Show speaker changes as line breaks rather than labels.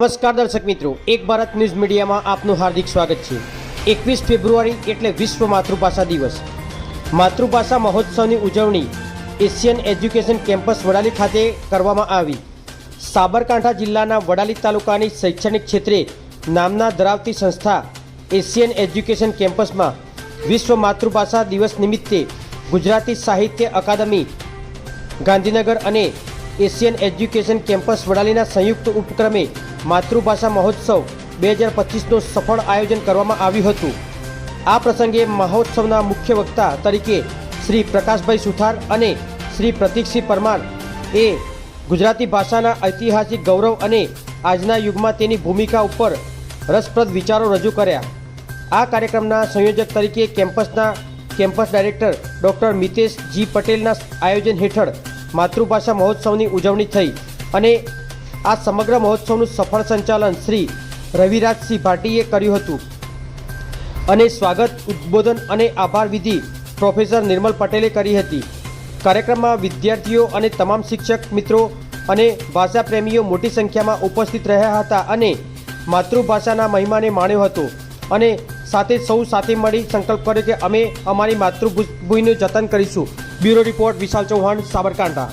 નમસ્કાર દર્શક મિત્રો, એક ભારત ન્યૂઝ મીડિયામાં આપનું હાર્દિક સ્વાગત છે. એકવીસ ફેબ્રુઆરી એટલે વિશ્વ માતૃભાષા દિવસ. માતૃભાષા મહોત્સવની ઉજવણી એશિયન એજ્યુકેશન કેમ્પસ વડાલી ખાતે કરવામાં આવી. સાબરકાંઠા જિલ્લાના વડાલી તાલુકાની શૈક્ષણિક ક્ષેત્રે નામના ધરાવતી સંસ્થા એશિયન એજ્યુકેશન કેમ્પસમાં વિશ્વ માતૃભાષા દિવસ નિમિત્તે ગુજરાતી સાહિત્ય અકાદમી ગાંધીનગર અને એશિયન એજ્યુકેશન કેમ્પસ વડાલીના સંયુક્ત ઉપક્રમે માતૃભાષા મહોત્સવ બે હજાર પચીસનું સફળ આયોજન કરવામાં આવ્યું હતું. આ પ્રસંગે મહોત્સવના મુખ્ય વક્તા તરીકે શ્રી પ્રકાશભાઈ સુથાર અને શ્રી પ્રતિકસિંહ પરમાર એ ગુજરાતી ભાષાના ઐતિહાસિક ગૌરવ અને આજના યુગમાં તેની ભૂમિકા ઉપર રસપ્રદ વિચારો રજૂ કર્યા. આ કાર્યક્રમના સંયોજક તરીકે કેમ્પસના campus director doctor Mitesh ji પટેલના આયોજન હેઠળ માતૃભાષા મહોત્સવની ઉજવણી થઈ અને આ સમગ્ર મહોત્સવનું સફળ સંચાલન શ્રી રવિરાજસિંહ ભાટીએ કર્યું હતું. અને સ્વાગત, ઉદ્બોધન અને આભાર વિધિ પ્રોફેસર નિર્મલ પટેલે કરી હતી. કાર્યક્રમમાં વિદ્યાર્થીઓ અને તમામ શિક્ષક મિત્રો અને ભાષા પ્રેમીઓ મોટી સંખ્યામાં ઉપસ્થિત રહ્યા હતા અને માતૃભાષાના મહિમાને માણ્યો હતો અને સાથે સૌ સાથે મળી સંકલ્પ કર્યો કે અમે અમારી માતૃભૂમિનું જતન કરીશું. Bureau report Vishal Chauhan, Sabarkantha.